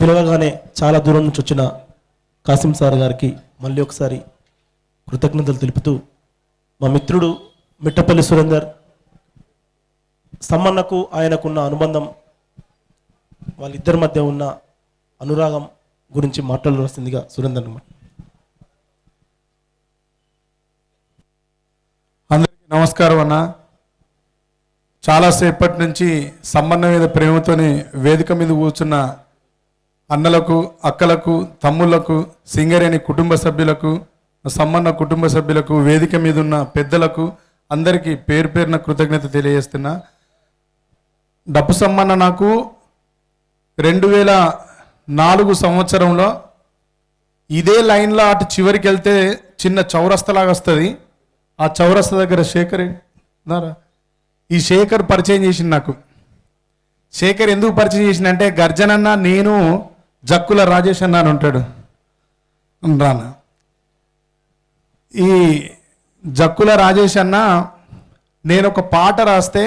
పిలవగానే చాలా దూరం నుంచి వచ్చిన కాసిం సార్ గారికి మళ్ళీ ఒకసారి కృతజ్ఞతలు తెలుపుతూ మా మిత్రుడు మిట్టపల్లి సురేందర్ సమ్మన్నకు ఆయనకున్న అనుబంధం వాళ్ళిద్దరి మధ్య ఉన్న అనురాగం గురించి మాట్లాడవలసిందిగా సురేందర్ అందరికీ నమస్కారం అన్న. చాలాసేపటి నుంచి సమ్మన్న మీద ప్రేమతోనే వేదిక మీద కూర్చున్న అన్నలకు అక్కలకు తమ్ముళ్ళకు సింగరేణి కుటుంబ సభ్యులకు సమ్మన్న కుటుంబ సభ్యులకు వేదిక మీద ఉన్న పెద్దలకు అందరికీ పేరు పేరున కృతజ్ఞత తెలియజేస్తున్నా. డప్పు సమ్మన్న నాకు రెండు వేల నాలుగు సంవత్సరంలో ఇదే లైన్లో అటు చివరికి వెళ్తే చిన్న చౌరస్తలాగా వస్తుంది. ఆ చౌరస్త దగ్గర శేఖర్ ఉన్నారా ఈ శేఖర్ పరిచయం చేసింది నాకు. శేఖర్ ఎందుకు పరిచయం చేసిందంటే గర్జనన్న నేను జక్కుల రాజేష్ అన్న అని ఉంటాడు. రానా ఈ జక్కుల రాజేష్ అన్న నేను ఒక పాట రాస్తే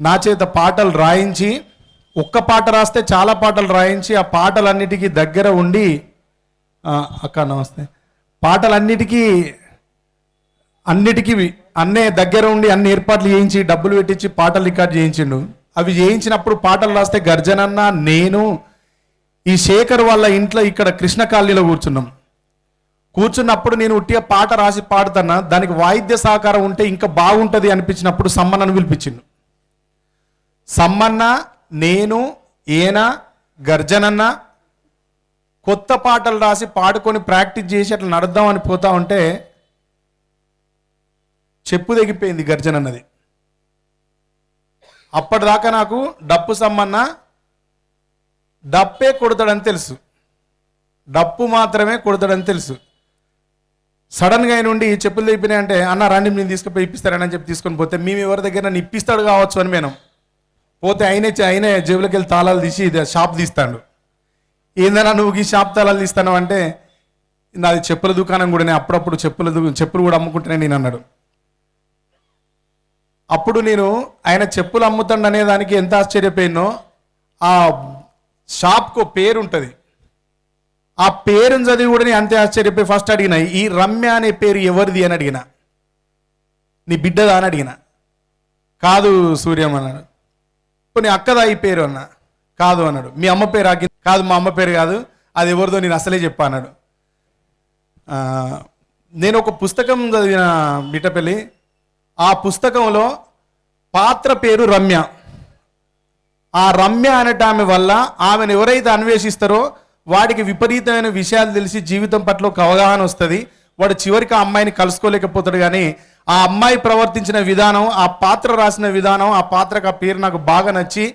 నా చేత పాటలు రాయించి ఒక్క పాట రాస్తే చాలా పాటలు రాయించి ఆ పాటలన్నిటికీ దగ్గర ఉండి అక్క నమస్తే. పాటలన్నిటికీ అన్నిటికీ అన్నే దగ్గర ఉండి అన్ని ఏర్పాట్లు చేయించి డబ్బులు పెట్టించి పాటలు రికార్డ్ చేయించిండు. అవి చేయించినప్పుడు పాటలు రాస్తే గర్జనన్న నేను ఈ శేఖర్ వాళ్ళ ఇంట్లో ఇక్కడ కృష్ణ కాలనీలో కూర్చున్నాం. కూర్చున్నప్పుడు నేను ఉట్టిగా పాట రాసి పాడుతున్నా దానికి వాయిద్య సహకారం ఉంటే ఇంకా బాగుంటుంది అనిపించినప్పుడు సమ్మన్నను పిలిపించిండు. సమ్మన్న నేను ఈయన గర్జనన్న కొత్త పాటలు రాసి పాడుకొని ప్రాక్టీస్ చేసి అట్లా నడుద్దామని పోతా ఉంటే చెప్పు తెగిపోయింది గర్జనన్నది. అప్పటిదాకా నాకు డప్పు సమ్మన్న డప్పే కొడతాడని తెలుసు. డప్పు మాత్రమే కొడతాడని తెలుసు. సడన్గా ఆయన ఉండి చెప్పులు తెప్పినాయి అంటే అన్న రాండి నేను తీసుకుపోయి ఇప్పిస్తారని చెప్పి తీసుకొని పోతే మేము ఎవరి దగ్గర నన్ను ఇప్పిస్తాడు కావచ్చు అని మేము పోతే ఆయనే ఆయనే జేబులోకి వెళ్ళి తాళాలు తీసి షాప్ తీస్తాడు. ఏందన్నా నువ్వు ఈ షాప్ తాళాలు తీస్తాను అంటే నాది చెప్పుల దుకాణం కూడా నేను అప్పుడప్పుడు చెప్పుల చెప్పులు కూడా అమ్ముకుంటున్నాను నేను అన్నాడు. అప్పుడు నేను ఆయన చెప్పులు అమ్ముతాడు అనే దానికి ఎంత ఆశ్చర్యపోయినో ఆ షాప్కు పేరు ఉంటుంది ఆ పేరుని చదివి కూడా నేను అంతే ఆశ్చర్యపోయి ఫస్ట్ అడిగిన ఈ రమ్య అనే పేరు ఎవరిది అని అడిగిన. నీ బిడ్డదా అని అడిగిన. కాదు సూర్యం అన్నాడు. నీ అక్కదా ఈ పేరు? అన్న. కాదు అన్నాడు. మీ అమ్మ పేరు ఆకి కాదు మా అమ్మ పేరు కాదు. అది ఎవరిదో నేను అసలే చెప్పా అన్నాడు. నేను ఒక పుస్తకం చదివిన బిట్టపల్లి ఆ పుస్తకంలో పాత్ర పేరు రమ్య. ఆ రమ్య అనేట ఆమె వల్ల ఆమెను ఎవరైతే అన్వేషిస్తారో వాడికి విపరీతమైన విషయాలు తెలిసి జీవితం పట్ల ఒక అవగాహన వస్తుంది. వాడు చివరికి ఆ అమ్మాయిని కలుసుకోలేకపోతాడు కానీ ఆ అమ్మాయి ప్రవర్తించిన విధానం ఆ పాత్ర రాసిన విధానం ఆ పాత్రకు ఆ పేరు నాకు బాగా నచ్చి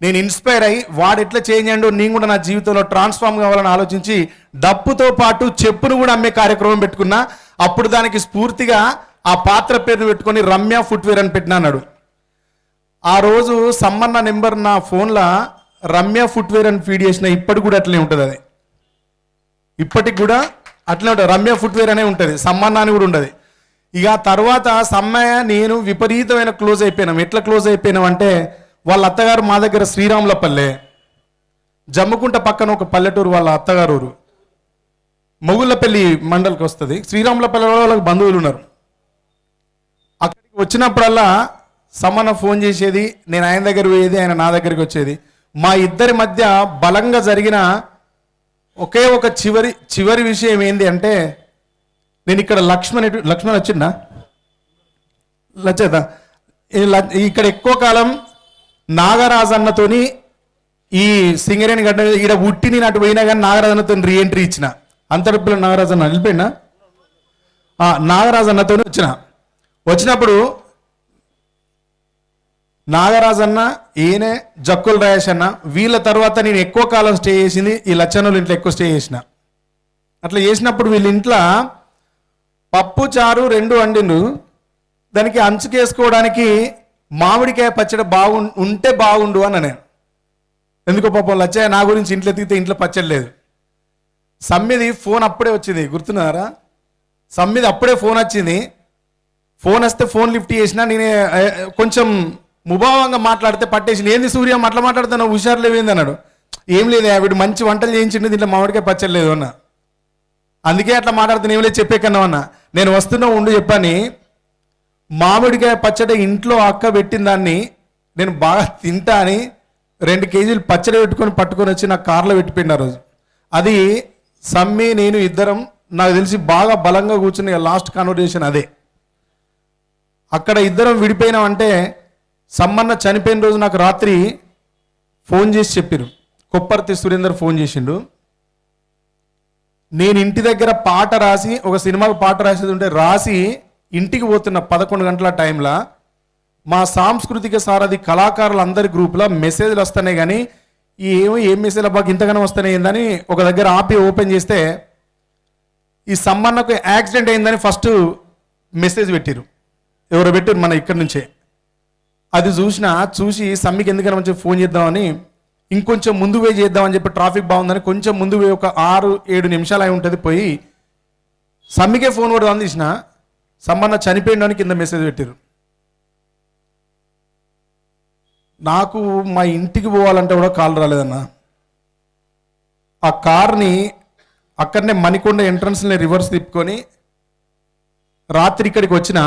నేను ఇన్స్పైర్ అయ్యి వాడు ఎట్లా చేంజ్ అయ్యండో నేను కూడా నా జీవితంలో ట్రాన్స్ఫార్మ్ కావాలని ఆలోచించి డప్పుతో పాటు చెప్పును కూడా అమ్మే కార్యక్రమం పెట్టుకున్నా అప్పుడు దానికి స్ఫూర్తిగా ఆ పాత్ర పేరును పెట్టుకొని రమ్య ఫుట్వేర్ అని పెట్టినా అన్నాడు. ఆ రోజు సమ్మన్న నెంబర్ నా ఫోన్లో రమ్య ఫుట్వేర్ అని ఫీడ్ చేసిన ఇప్పటికి కూడా అట్లనే ఉంటుంది అది. ఇప్పటికి కూడా అట్లనే ఉంటుంది. రమ్య ఫుట్వేర్ అనే ఉంటుంది. సమ్మన్న అని కూడా ఉండదు ఇక తర్వాత సమ్మయ్య నేను విపరీతమైన క్లోజ్ అయిపోయినాం. ఎట్లా క్లోజ్ అయిపోయినాం అంటే వాళ్ళ అత్తగారు మా దగ్గర శ్రీరాములపల్లె జమ్ముకుంట పక్కన ఒక పల్లెటూరు వాళ్ళ అత్తగారు ఊరు మొగుళ్ళపల్లి మండలికి వస్తుంది. శ్రీరాములపల్లి వాళ్ళకి బంధువులు ఉన్నారు. అక్కడికి వచ్చినప్పుడల్లా సమ్మన్న ఫోన్ చేసేది నేను ఆయన దగ్గర పోయేది ఆయన నా దగ్గరికి వచ్చేది. మా ఇద్దరి మధ్య బలంగా జరిగిన ఒకే ఒక చివరి చివరి విషయం ఏంది అంటే నేను ఇక్కడ లక్ష్మణ్ లక్ష్మణ్ వచ్చిందా? లచ్చేదా ఇక్కడ ఎక్కువ కాలం నాగరాజన్నతోని ఈ సింగరేణి గడ్డ ఈడ ఉట్టి నేను అటు పోయినా కానీ నాగరాజన్నతో రీఎంట్రీ ఇచ్చిన. అంతటిలో నాగరాజన్న వెళ్ళిపోయినా నాగరాజ్ అన్నతోని వచ్చిన. వచ్చినప్పుడు నాగరాజన్న ఈయనే జక్కుల రాయేష్ అన్న. వీళ్ళ తర్వాత నేను ఎక్కువ కాలం స్టే చేసింది ఈ లచ్చన్నోళ్ళ ఇంట్లో ఎక్కువ స్టే చేసిన. అట్లా చేసినప్పుడు వీళ్ళ ఇంట్లో పప్పు చారు రెండు వండిండు దానికి అంచుకేసుకోవడానికి మామిడికాయ పచ్చడి బాగు ఉంటే బాగుండు అన్న నేను. ఎందుకో పాపం లచ్చయ్య నా గురించి ఇంట్లో ఎతికితే ఇంట్లో పచ్చడి లేదు. సమ్మిది ఫోన్ అప్పుడే వచ్చింది గుర్తున్నారా? సమ్మిది అప్పుడే ఫోన్ వచ్చింది. ఫోన్ వస్తే ఫోన్ లిఫ్ట్ చేసినా నేనే కొంచెం ముభావంగా మాట్లాడితే పట్టేసి ఏంది సూర్య అట్లా మాట్లాడుతున్నావు? హుషారు లేవేంది అన్నాడు. ఏం లేదు ఆవిడ మంచి వంటలు చేయించిండు దీంట్లో మామిడికాయ పచ్చడి లేదు అన్న. అందుకే అట్లా మాట్లాడుతున్నా ఏం లేదు చెప్పే కన్నా అన్న. నేను వస్తున్నా ఉండు చెప్పని మామిడికాయ పచ్చడి ఇంట్లో అక్క పెట్టిన దాన్ని నేను బాగా తింటా అని రెండు కేజీలు పచ్చడి పెట్టుకొని పట్టుకొని వచ్చి నా కార్లో పెట్టిపోయింది ఆ రోజు. అది సమ్మి నేను ఇద్దరం నాకు తెలిసి బాగా బలంగా కూర్చుని లాస్ట్ కాన్వర్జేషన్ అదే. అక్కడ ఇద్దరం విడిపోయినామంటే సమ్మన్న చనిపోయిన రోజు నాకు రాత్రి ఫోన్ చేసి చెప్పారు కొప్పర్తి సురేందర్ ఫోన్ చేసిండు. నేను ఇంటి దగ్గర పాట రాసి ఒక సినిమాకు పాట రాసేది ఉంటే రాసి ఇంటికి పోతున్న పదకొండు గంటల టైంలో మా సాంస్కృతిక సారథి కళాకారులందరి గ్రూప్లో మెసేజ్లు వస్తున్నాయి కానీ ఈ ఏమో ఏం మెసేజ్ బాగా ఇంతగానో వస్తున్నాయి ఏందని ఒక దగ్గర ఆపి ఓపెన్ చేస్తే ఈ సమ్మన్నకు యాక్సిడెంట్ అయిందని ఫస్ట్ మెసేజ్ పెట్టిరు ఎవరు పెట్టారు మన ఇక్కడి నుంచే. అది చూసిన చూసి సమ్మికి ఎందుకని మంచి ఫోన్ చేద్దామని ఇంకొంచెం ముందు వే చేద్దామని చెప్పి ట్రాఫిక్ బాగుందని కొంచెం ముందు వే ఒక ఆరు ఏడు నిమిషాలు అయి ఉంటుంది పోయి సమ్మికే ఫోన్ కూడా అందించిన సమ్మన్న చనిపోయిందని కింద మెసేజ్ పెట్టారు నాకు మా ఇంటికి పోవాలంటే కూడా కాల్ రాలేదన్న. ఆ కార్ని అక్కడనే మణికొండ ఎంట్రన్స్ని రివర్స్ తిప్పుకొని రాత్రి ఇక్కడికి వచ్చిన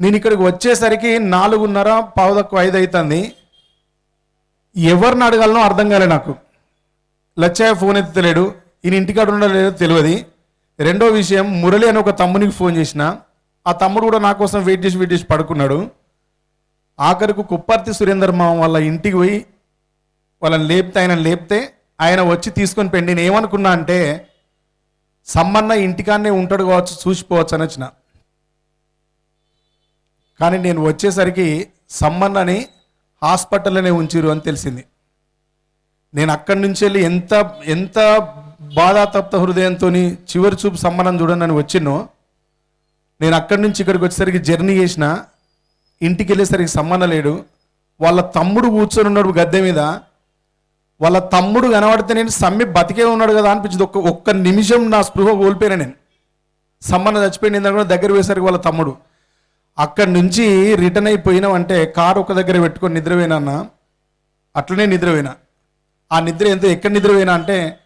నేను ఇక్కడికి వచ్చేసరికి నాలుగున్నర పావుదక్కు ఐదు అవుతుంది ఎవరిని అడగాలనో అర్థం కాలే నాకు. లచ్చయ్య ఫోన్ ఎత్తలేడు ఈయన ఇంటికాడ ఉండలేదో తెలియదు. రెండో విషయం మురళి అని ఒక తమ్మునికి ఫోన్ చేసిన. ఆ తమ్ముడు కూడా నా కోసం వెయిట్ చేసి వెయిట్ చేసి పడుకున్నాడు. ఆఖరికి కుప్పర్తి సురేందర్ మామ వాళ్ళ ఇంటికి పోయి వాళ్ళని లేపితే ఆయన లేపితే ఆయన వచ్చి తీసుకొని పెండి నేను ఏమనుకున్నా అంటే సమ్మన్న ఇంటికాన్నే ఉంటాడు కావచ్చు చూసిపోవచ్చు అని వచ్చిన. కానీ నేను వచ్చేసరికి సమ్మన్నని హాస్పిటల్లోనే ఉంచిరు అని తెలిసింది. నేను అక్కడి నుంచి వెళ్ళి ఎంత ఎంత బాధాతప్త హృదయంతో చివరి చూపు సమ్మనం చూడండి అని వచ్చినో నేను అక్కడి నుంచి ఇక్కడికి వచ్చేసరికి జర్నీ చేసిన ఇంటికి వెళ్ళేసరికి సమ్మన్న లేడు. వాళ్ళ తమ్ముడు కూర్చొని ఉన్నాడు గద్దె మీద. వాళ్ళ తమ్ముడు కనబడితే నేను సమ్మె బతికే ఉన్నాడు కదా అనిపించింది. ఒక్క ఒక్క నిమిషం నా స్పృహ కోల్పోయినా నేను. సమ్మన్న చచ్చిపోయింది దగ్గర వేసరికి వాళ్ళ తమ్ముడు. అక్కడి నుంచి రిటర్న్ అయిపోయినాం అంటే కారు ఒక దగ్గర పెట్టుకొని నిద్రపోయినా అన్న? అట్లనే నిద్రపోయినా. ఆ నిద్ర ఎంత ఎక్కడ నిద్రపోయినా అంటే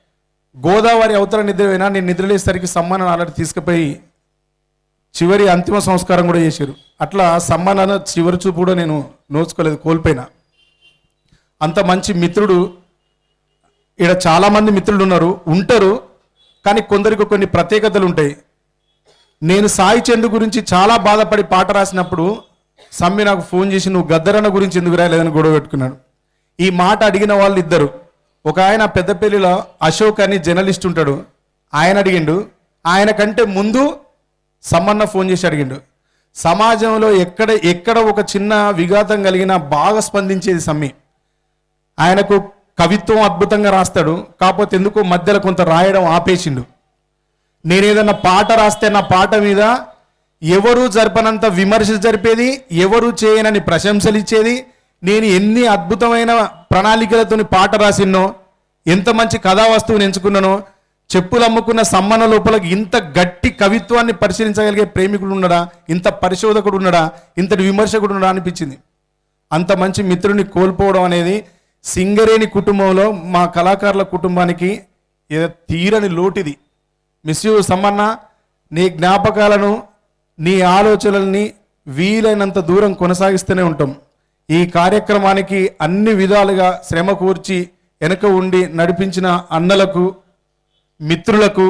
గోదావరి అవతల నిద్రపోయినా నేను నిద్రలేసరికి సమ్మానం ఆల్రెడీ తీసుకుపోయి చివరి అంతిమ సంస్కారం కూడా చేశారు. అట్లా సమ్మానాన్ని చివరి చూపు కూడా నేను నోచుకోలేదు కోల్పోయినా. అంత మంచి మిత్రుడు ఇక్కడ చాలామంది మిత్రులు ఉన్నారు ఉంటారు. కానీ కొందరికి కొన్ని ప్రత్యేకతలు ఉంటాయి. నేను సాయి చందు గురించి చాలా బాధపడి పాట రాసినప్పుడు సమ్మి నాకు ఫోన్ చేసి నువ్వు గద్దరన్న గురించి ఎందుకు రాయలేదని గొడవ పెట్టుకున్నాడు. ఈ మాట అడిగిన వాళ్ళు ఇద్దరు. ఒక ఆయన పెద్దపల్లిలో అశోక్ అని జర్నలిస్ట్ ఉంటాడు. ఆయన అడిగిండు ఆయన కంటే ముందు సమ్మన్న ఫోన్ చేసి అడిగిండు. సమాజంలో ఎక్కడ ఎక్కడ ఒక చిన్న విఘాతం కలిగినా బాగా స్పందించేది సమ్మి. ఆయనకు కవిత్వం అద్భుతంగా రాస్తాడు. కాకపోతే ఎందుకో మధ్యలో కొంత రాయడం ఆపేసిండు. నేను ఏదైనా పాట రాస్తే నా పాట మీద ఎవరు జరపనంత విమర్శ జరిపేది ఎవరు చేయనని ప్రశంసలు ఇచ్చేది నేను ఎన్ని అద్భుతమైన ప్రణాళికలతోని పాట రాసిన్నో ఎంత మంచి కథా వస్తువుని ఎంచుకున్నానో చెప్పులు అమ్ముకున్న సమ్మన లోపలికి ఇంత గట్టి కవిత్వాన్ని పరిశీలించగలిగే ప్రేమికుడు ఉన్నాడా ఇంత పరిశోధకుడు ఉన్నాడా ఇంతటి విమర్శకుడు ఉన్నాడా అనిపించింది. అంత మంచి మిత్రుని కోల్పోవడం అనేది సింగరేణి కుటుంబంలో మా కళాకారుల కుటుంబానికి ఏదో తీరని లోటిది. మిస్ యూ సమ్మన్న నీ జ్ఞాపకాలను నీ ఆలోచనల్ని వీలైనంత దూరం కొనసాగిస్తూనే ఉంటాం. ఈ కార్యక్రమానికి అన్ని విధాలుగా శ్రమ కూర్చి వెనక ఉండి నడిపించిన అన్నలకు మిత్రులకు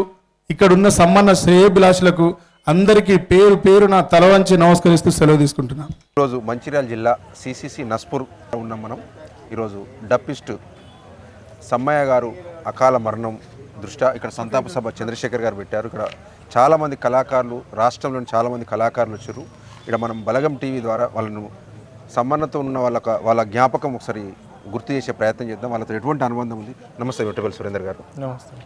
ఇక్కడున్న సమ్మన్న శ్రేయభిలాషులకు అందరికీ పేరు పేరు నా తల వంచి నమస్కరిస్తూ సెలవు తీసుకుంటున్నాను ఈరోజు మంచిర్యాల జిల్లా సిసిసి నస్పూర్ ఉన్నాం మనం. ఈరోజు డప్పిస్ట్ సమ్మయ్య గారు అకాల మరణం దృష్ట్యా ఇక్కడ సంతాప సభ చంద్రశేఖర్ గారు పెట్టారు. ఇక్కడ చాలామంది కళాకారులు రాష్ట్రంలోని చాలామంది కళాకారులు వచ్చారు. ఇక్కడ మనం బలగం టీవీ ద్వారా వాళ్ళను సమ్మన్నతో ఉన్న వాళ్ళ వాళ్ళ జ్ఞాపకం ఒకసారి గుర్తు చేసే ప్రయత్నం చేద్దాం. వాళ్ళతో ఎటువంటి అనుబంధం ఉంది? నమస్తే వెట్టపల్లి సురేందర్ గారు. నమస్తే.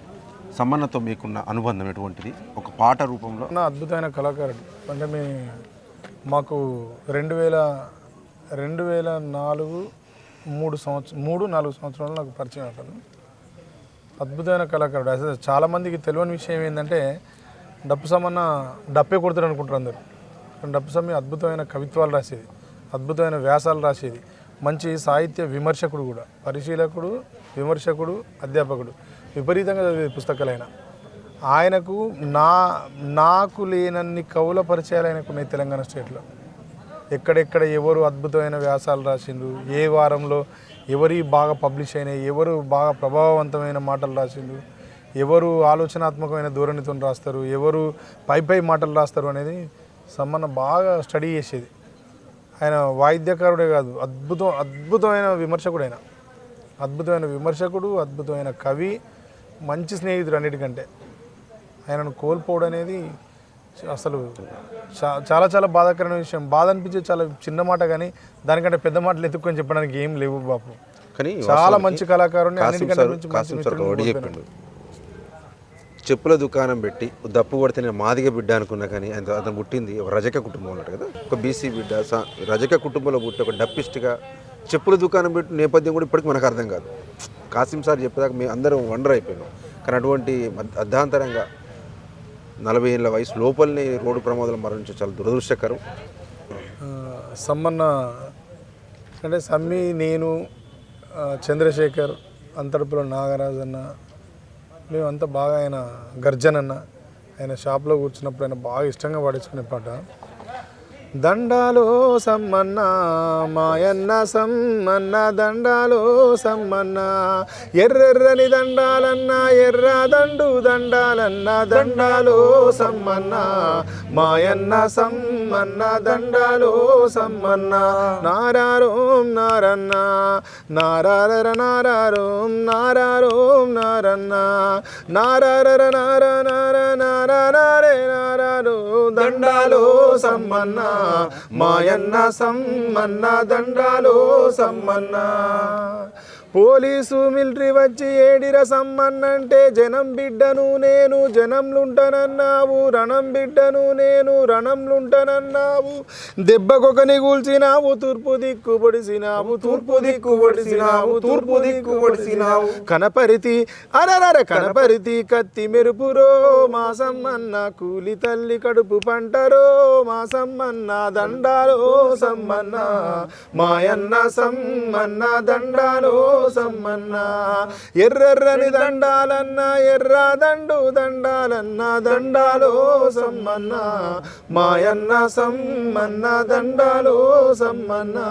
సమ్మన్నతో మీకున్న అనుబంధం ఎటువంటిది? ఒక పాట రూపంలో. నా అద్భుతమైన కళాకారుడు. అంటే మీ మాకు రెండు వేల రెండు వేల నాలుగు మూడు సంవత్సరం మూడు నాలుగు సంవత్సరాలు నాకు పరిచయం అతను. అద్భుతమైన కళాకారుడు. అసలు చాలామందికి తెలియని విషయం ఏంటంటే డప్పు సమ్మన్న డప్పే కొడతాడు అనుకుంటారు అందరు. కానీ డప్పు సమ్మి అద్భుతమైన కవిత్వాలు రాసేది. అద్భుతమైన వ్యాసాలు రాసేది. మంచి సాహిత్య విమర్శకుడు కూడా. పరిశీలకుడు విమర్శకుడు అధ్యాపకుడు. విపరీతంగా చదివే పుస్తకాలైన. ఆయనకు నా నాకు లేనన్ని కవుల పరిచయాలు ఆయనకు ఉన్నాయి తెలంగాణ స్టేట్లో. ఎక్కడెక్కడ ఎవరు అద్భుతమైన వ్యాసాలు రాసిండ్రు ఏ వారంలో ఎవరి బాగా పబ్లిష్ అయినాయి ఎవరు బాగా ప్రభావవంతమైన మాటలు రాసిండు ఎవరు ఆలోచనాత్మకమైన ధోరణితో రాస్తారు ఎవరు పై పై మాటలు రాస్తారు అనేది సమ్మన్న బాగా స్టడీ చేసేది. ఆయన వాయిద్యకారుడే కాదు అద్భుతం అద్భుతమైన విమర్శకుడు ఆయన అద్భుతమైన విమర్శకుడు అద్భుతమైన కవి మంచి స్నేహితుడు అన్నిటికంటే. ఆయనను కోల్పోవడం అనేది అసలు చాలా చాలా బాధాకరమైన విషయం. బాధ అనిపించే చాలా చిన్న మాట కానీ దానికంటే పెద్ద మాటలు ఎత్తుక్కొని చెప్పడానికి ఏం లేవు బాపు. కానీ చాలా మంచి కళాకారుని ఒకటి. చెప్పిండు. చెప్పుల దుకాణం పెట్టి దప్పు కొడితే నేను మాదిగ బిడ్డ అనుకున్నా కానీ అతను పుట్టింది ఒక రజక కుటుంబం అన్నట్టు కదా. ఒక బీసీ బిడ్డ రజక కుటుంబంలో పుట్టి ఒక డప్పిస్ట్గా చెప్పుల దుకాణం పెట్టి నేపథ్యం కూడా ఇప్పటికి మనకు అర్థం కాదు. కాసిం సార్ చెప్పేదాకా మేము అందరం వండర్ అయిపోయినాం. కానీ అటువంటి అర్ధాంతరంగా నలభై ఏళ్ళ వయసు లోపలనే రోడ్డు ప్రమాదాలు మరణించడం చాలా దురదృష్టకరం. సమ్మన్న అంటే సమ్మి నేను చంద్రశేఖర్ అంతడుపులో నాగరాజ్ అన్న మేమంతా బాగా ఆయన గర్జన్ అన్న ఆయన షాప్లో కూర్చున్నప్పుడు ఆయన బాగా ఇష్టంగా పాడించుకునే పాట. దండాలో సమ్మన్న మాయన్న సమ్మన్న దండాలో సమ్మన్న. ఎర్రెర్రని దండాలన్న ఎర్ర దండు దండాలన్న దండాలో సమ్మన్న. మాయన్న సమ్మన్న దండాలో సమ్మన్న. నారారోం నారన్న నారారర నారారోం నారారోం నారన్న. నారారర నార నార నార నారే నారారో దండాలో సమ్మన్నా. మాయన్న సమ్మన్న దండాలో సమ్మన్నా. పోలీసు మిలిటరీ వచ్చి ఏడిర సమ్మన్నంటే జనం బిడ్డను నేను జనంలుంటనన్నావు రణం బిడ్డను నేను రణంలుంటనన్నావు. దెబ్బకొకని కూల్చినావు తూర్పు దిక్కు పొడిసినావు తూర్పు దిక్కు పొడిసినావు తూర్పు దిక్కు పొడిసినావు. కనపరితి అరరర కనపరితి కత్తి మెరుపురో మాసమ్మన్న కూలి తల్లి కడుపు పంటరో మాసమ్మన్న దండాలో సమ్మన్న మాయన్న సమ్మన్న దండాలో కోసమన్నా ఎర్రెర్రని దండాలన్నా ఎర్ర దండు దండాలన్నా దండాలో సమ్మన్నా మాయన్న సమ్మన్న దండాలో సమ్మన్నా